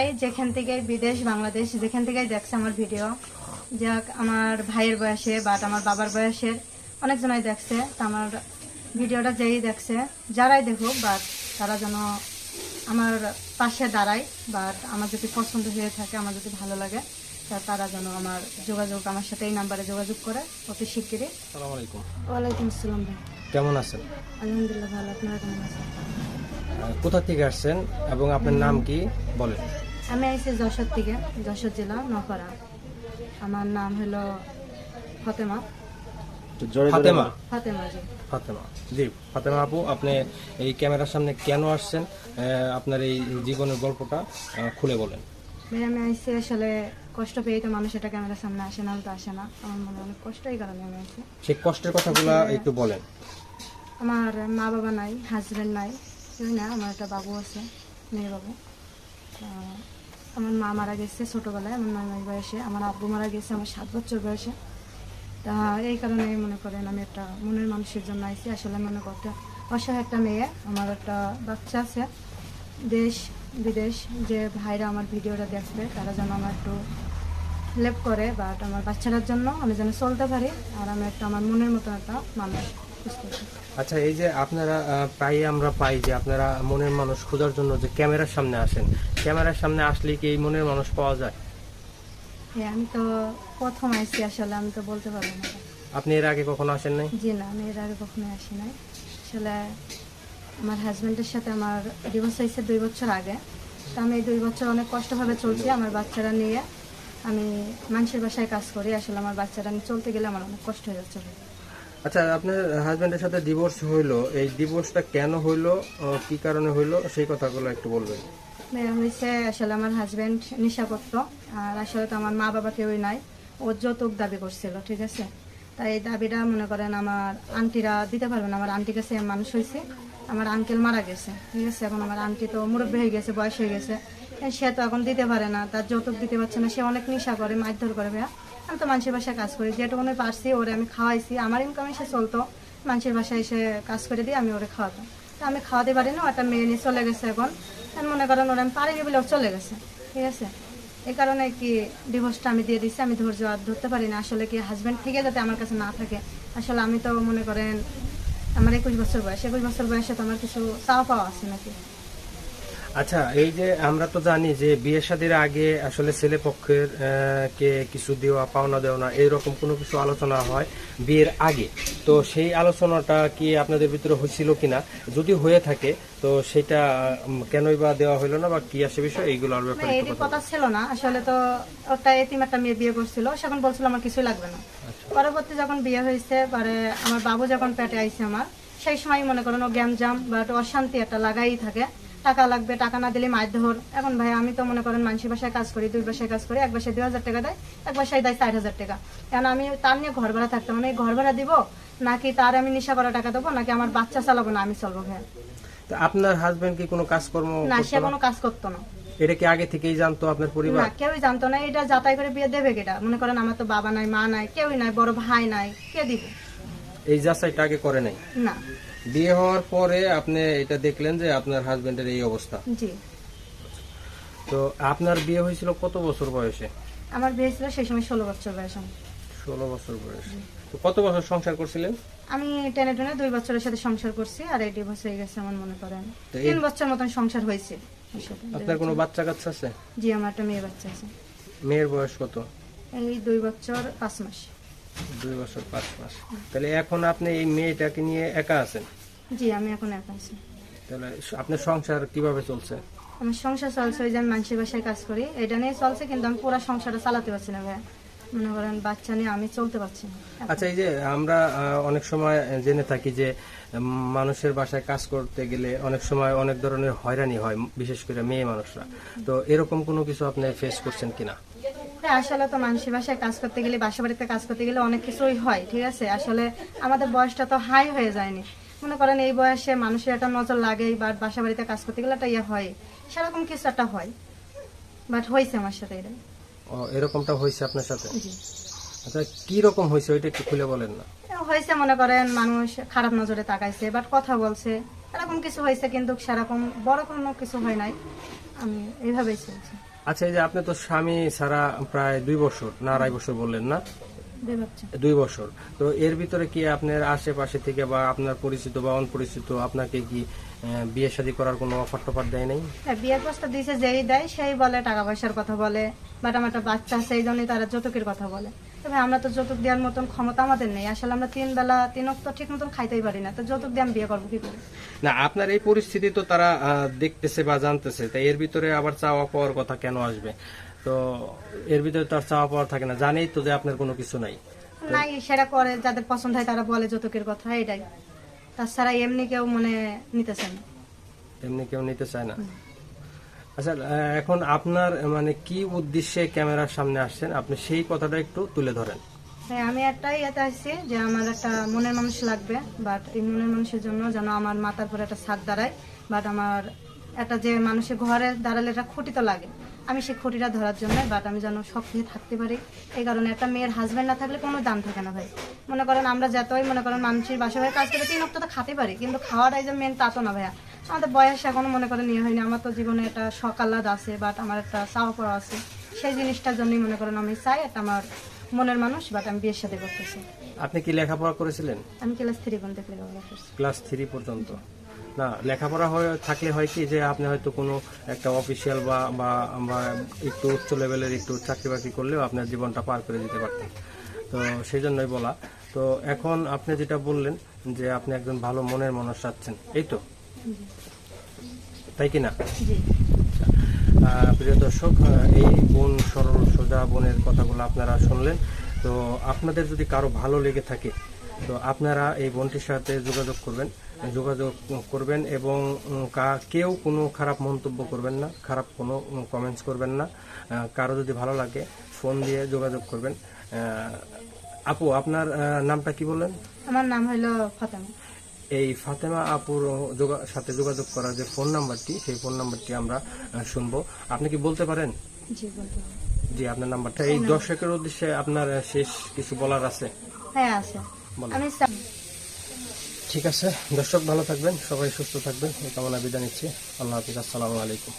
সবাই যেখান থেকে বিদেশ বাংলাদেশ যেখান থেকেই দেখছে আমার ভিডিও যাক আমার ভাইয়ের বয়সে বাট আমার বাবার বয়সের অনেকজনাই দেখছে তা আমার ভিডিওটা যেই দেখছে যারাই দেখুক বাট তারা যেন আমার পাশে দাঁড়ায় বাট আমার যদি পছন্দ হয়ে থাকে আমার যদি ভালো লাগে তারা যেন আমার যোগাযোগ আমার সাথে এই নাম্বারে যোগাযোগ করে অতি শিগগিরই। ওয়ালাইকুম আসসালাম ভাই। কেমন আছেন? আলহামদুলিল্লাহ ভালো আপনারা কেমন আছেন? কোথা থেকে আসছেন এবং আপনার নাম কি? বলেন। আমি আইসি যশোর থেকে যশোর জেলা নপাড়া। আমার নাম হলো ফতেমা। ফাতেমা? ফাতেমা জি। ফাতেমা। জি ফাতেমা আপু আপনি এই ক্যামেরার সামনে কেন আসছেন? আপনার এই জীবনের গল্পটা খুলে বলেন। ভাই আমি আইসি আসলে কষ্ট পেয়ে তো মানুষ এটা ক্যামেরার সামনে আসে না তো আসে না। আমার মনে অনেক কষ্ট এই কারণে আমি আইসি সেই কষ্টের কথাগুলো একটু বলেন। আমার মা বাবা নাই হাজব্যান্ড নাই না? আমার একটা বাবু আছে মেয়ে বাবু। আমার মা মারা গেছে ছোটোবেলায়, আমার নয় মাস বয়সে। আমার আব্বু মারা গেছে, আমার সাত বছর বয়সে। তা এই কারণে মনে করেন আমি একটা মনের মানুষের জন্য আইসি আসলে মনে করতে অসহায় একটা মেয়ে, আমার একটা বাচ্চা আছে। দেশ, বিদেশ, যে ভাইরা আমার ভিডিওটা দেখবে, তারা যেন আমার একটু হেল্প করে বাট আমার বাচ্চাটার জন্য আমি যেন চলতে পারি, আর আমি একটা আমার মনের মতো একটা মানুষ। আচ্ছা এই যে আপনারা আহ, প্রায়ই আমরা পাই যে আপনারা মনের মানুষ খোঁজার জন্য যে ক্যামেরার সামনে আসেন। ক্যামেরার সামনে আসলে কি এই মনের মানুষ পাওয়া যায়? হ্যাঁ আমি তো প্রথম আইসি আসলে আমি তো বলতে পারব না। আপনি এর আগে কখনো আসেন নাই? জি না আমি এর আগে কখনো আসি নাই। আসলে আমার হাজব্যান্ডের সাথে আমার ডিভোর্স হয়েছে দুই বছর আগে। তো আমি এই দুই বছর অনেক কষ্টভাবে চলছি আমার বাচ্চারা নিয়ে। আমি মানুষের বাসায় কাজ করি আসলে আমার বাচ্চারা নিয়ে চলতে গেলে আমার অনেক কষ্ট হয়ে যাচ্ছে। আচ্ছা আপনার হাজবেন্ডের সাথে ডিভোর্স হইল, এই ডিভোর্সটা কেন হইল কি কারণে হইল, সেই কথাগুলো একটু বলবেন। হয়েছে আসলে আমার হাজব্যান্ড নেশা করতো আর আসলে তো আমার মা বাবা কেউই নাই, ও যৌতুক দাবি করছিল, ঠিক আছে? তাই এই দাবিটা মনে করেন আমার আন্টিরা দিতে পারবে না, আমার আন্টি কাছে মানুষ হয়েছে আমার আঙ্কেল মারা গেছে, ঠিক আছে? এখন আমার আন্টি তো মুরব্বী হয়ে গেছে, বয়স হয়ে গেছে সে তো এখন দিতে পারে না, তার যৌতুক দিতে পারছে না, সে অনেক নেশা করে, মারধর করে, ভাইয়া। আমি তো মানুষের বাসায় কাজ করি যেটুকুনি পারছি ওরে আমি খাওয়াইছি, আমার ইনকামে সে চলতো। মানুষের বাসায় এসে কাজ করে দিয়ে আমি ওরে খাওয়াতাম। তা আমি খাওয়াতে পারি না, একটা মেয়ে নিয়ে চলে গেছে এখন। এখন মনে করেন ওরা আমি পারিনি বলে চলে গেছে, ঠিক আছে? এই কারণে কি ডিভোর্সটা আমি দিয়ে দিচ্ছি আমি ধৈর্য আর ধরতে পারি না। আসলে কি হাজব্যান্ড থেকে যাতে আমার কাছে না থাকে। আসলে আমি তো মনে করেন, আমার একুশ বছর বয়স, একুশ বছর বয়সে তো আমার কিছু চাওয়া পাওয়া আছে নাকি? আচ্ছা এই যে আমরা তো জানি যে বিয়ে শাদীর আগে আসলে ছেলে পক্ষের কে কিছু দেওয়া পাওনা দেওয়া না এরকম কোনো কিছু আলোচনা হয় বিয়ের আগে। তো সেই আলোচনাটা কি আপনাদের ভিতরে হয়েছিল কিনা? যদি হয়ে থাকে তো সেটা কেনই বা দেওয়া হলো না বা কি আসে বিষয় এইগুলো আর ব্যাপারে এটি কথা ছিল না। আসলে তো ওটা এতিম একটা মেয়ে বিয়ে করছিল সেখন বলছিল আমার কিছুই লাগবে না। পরবর্তী যখন বিয়ে হয়েছে পরে আমার বাবু যখন পেটে আইছে আমার সেই সময় মনে করেন ও গ্যামজাম বা অশান্তি একটা লাগাই থাকে। টাকা লাগবে টাকা না দিলে মারধর এখন ভাই আমি তো মনে করেন মানুষের বাসায় কাজ করি দুই বাসায় কাজ করি এক বাসায় দুই হাজার টাকা দেয় এক বাসায় দেয় চার হাজার টাকা। কারণ আমি তার নিয়ে ঘর ভাড়া থাকতাম মানে ঘর ভাড়া দিব? নাকি তার আমি নেশা করা টাকা দেবো? নাকি আমার বাচ্চা চালাবো না আমি চলবো ভাই? আপনার হাজবেন্ড কি কোনো কাজকর্ম না করতো সে না? কোনো কাজ করতো না। এটা কি আগে থেকেই জানতো আপনার পরিবার? না কেউই জানতো না এটা যাতাই করে বিয়ে দেবে কেটা? মনে করেন আমার তো বাবা নাই মা নাই কেউই নাই বড় ভাই নাই কে দিবে? এই যাচাইটা আগে করে নাই? না। বিয়ে হওয়ার পরে আপনি এটা দেখলেন যে আপনার হাজবেন্ডের এই অবস্থা। জি। তো আপনার বিয়ে হয়েছিল কত বছর বয়সে? আমার বিয়ে ছিল সেই সময় ষোলো বছর বয়স আমার। ষোলো বছর বয়সে। তো কত বছর সংসার করছিলেন? আমি টেনে টেনে দুই বছরের সাথে সংসার করছি আর এই ডিভোর্স হয়ে গেছে আমার মনে করেন। তো এই- তিন বছর মতন সংসার হয়েছে। ওর সাথে। আপনার কোনো বাচ্চা কাচ্চা আছে? জি আমার একটা মেয়ে বাচ্চা আছে। মেয়ের বয়স কত? এই দুই বছর পাঁচ মাস। দুই বছর পাঁচ মাস। তাহলে এখন আপনি এই মেয়েটাকে নিয়ে একা আছেন? জি আমি এখন একা আছি। তাহলে আপনার সংসার কীভাবে চলছে? আমার সংসার চলছে ওই যে আমি মানুষের বাসায় কাজ করি। এটা নিয়ে চলছে কিন্তু আমি পুরো সংসারটা চালাতে পারছি না ভাইয়া। মনে করেন বাচ্চা নিয়ে আমি চলতে পারছি না। আচ্ছা এই যে আমরা অনেক সময় জেনে থাকি যে মানুষের বাসায় কাজ করতে গেলে অনেক সময় অনেক ধরনের হয়রানি হয় বিশেষ করে মেয়ে মানুষরা। তো এরকম কোনো কিছু আপনি ফেস করছেন কিনা? আসলে তো মানুষের বাসায় কাজ করতে গেলে বাসা বাড়িতে কাজ করতে গেলে অনেক কিছুই হয় ঠিক আছে? আসলে আমাদের বয়সটা তো হাই হয়ে যায়নি। মনে করেন এই বয়সে মানুষের একটা নজর লাগেই বা বাসা বাড়িতে কাজ করতে গেলে একটা ইয়ে হয়। সেরকম কিছু একটা হয়। বাট হয়েছে আমার সাথে এটা ও এরকমটা হয়েছে আপনার সাথে? আচ্ছা কি রকম হয়েছে? ওইটা একটু খুলে বলেন না। হয়েছে মনে করেন মানুষ খারাপ নজরে তাকাইছে বাট কথা বলছে। এরকম কিছু হয়েছে কিন্তু সেরকম বড় কোনো কিছু হয় নাই। আমি এইভাবেই চলছি। আচ্ছা এই যে আপনি তো স্বামী ছাড়া প্রায় দুই বছর না আড়াই বছর বললেন না? দুই বছর। তো এর ভিতরে কি আপনার আশেপাশে থেকে বা আপনার পরিচিত বা অনপরিচিত আপনাকে কি বিয়ে শাদী করার কোনো অফার টফার দেয় নাই? বিয়ের প্রস্তাব দিয়েছে যেই দেয় সেই বলে টাকা পয়সার কথা বলে বাট আমার একটা বাচ্চা সেই জন্যই তারা যতকের কথা বলে। তবে আমরা তো যৌতুক দেওয়ার মতন ক্ষমতা আমাদের নেই। আসলে আমরা তিন বেলা তিন অক্ত ঠিক মতন খাইতেই পারি না। তো যৌতুক দিয়ে আমি বিয়ে করব কি করে? না আপনার এই পরিস্থিতি তো তারা দেখতেছে বা জানতেছে। তাই এর ভিতরে আবার চাওয়া পাওয়ার কথা কেন আসবে? তো এর ভিতরে তো আর চাওয়া পাওয়ার থাকে না। জানেই তো যে আপনার কোনো কিছু নাই। নাই সেটা করে যাদের পছন্দ হয় তারা বলে যৌতুকের কথা এটাই। তাছাড়া এমনি কেউ মানে নিতেছে না। এমনি কেউ নিতে চায় না। আচ্ছা এখন আপনার মানে কি উদ্দেশ্যে ক্যামেরার সামনে আসছেন? আপনি সেই কথাটা একটু তুলে ধরেন। হ্যাঁ আমি একটাই এতে আসছি যে আমার একটা মনের মানুষ লাগবে বাট এই মনের মানুষের জন্য যেন আমার মাথার পরে একটা ছাদ দাঁড়ায় বাট আমার একটা যে মানুষের ঘরে দাঁড়ালে একটা খুঁটি তো লাগে। আমি সেই খুঁটিটা ধরার জন্য বাট আমি যেন কিছু থাকতে পারি। এই কারণে একটা মেয়ের হাজব্যান্ড না থাকলে কোনো দাম থাকে না ভাই। মনে করেন আমরা যতই মনে করেন মানুষের বাসা হয়ে কাজ করে, তিন অক্ট তো খাতে পারি, কিন্তু খাওয়াটাই যে মেন তা তো না ভাইয়া। আমাদের বয়স এখনও মনে করেন ইয়ে হয়নি। আমার তো জীবনে একটা সকালাদ আছে বাট আমার একটা চাওয়া পড়া আছে। সেই জিনিসটার জন্যই মনে করেন আমি চাই একটা আমার মনের মানুষ বাট আমি বিয়ের সাথে করতেছি আপনি কি লেখাপড়া করেছিলেন? আমি ক্লাস থ্রি পর্যন্ত লেখাপড়া করছি। ক্লাস থ্রি পর্যন্ত? না লেখাপড়া হয়ে থাকলে হয় কি যে আপনি হয়তো কোনো একটা অফিসিয়াল বা বা বা একটু উচ্চ লেভেলের একটু চাকরি বাকরি করলেও আপনার জীবনটা পার করে দিতে পারতেন। তো সেই জন্যই বলা। তো এখন আপনি যেটা বললেন যে আপনি একজন ভালো মনের মানুষ চাচ্ছেন এই তো? তাই কি না? প্রিয় দর্শক এই বোন সরল সোজা বোনের কথাগুলো আপনারা শুনলেন। তো আপনাদের যদি কারও ভালো লেগে থাকে, তো আপনারা এই বোনটির সাথে যোগাযোগ করবেন যোগাযোগ করবেন এবং কেউ কোনো খারাপ মন্তব্য করবেন না, খারাপ কোনো কমেন্টস করবেন না। কারও যদি ভালো লাগে ফোন দিয়ে যোগাযোগ করবেন। আপু, আপনার নামটা কি বললেন? আমার নাম হলো ফাতেমা। এই ফাতেমা আপুর সাথে যোগাযোগ করার যে ফোন নাম্বারটি সেই ফোন নাম্বারটি আমরা শুনব। আপনি কি বলতে পারেন? জি আপনার নাম্বারটা। এই দর্শকের উদ্দেশ্যে আপনার শেষ কিছু বলার আছে? হ্যাঁ আছে। ঠিক আছে। দর্শক ভালো থাকবেন সবাই সুস্থ থাকবেন। এই কামনা বিদায় নিচ্ছি। আল্লাহ হাফিজ আসসালামু আলাইকুম।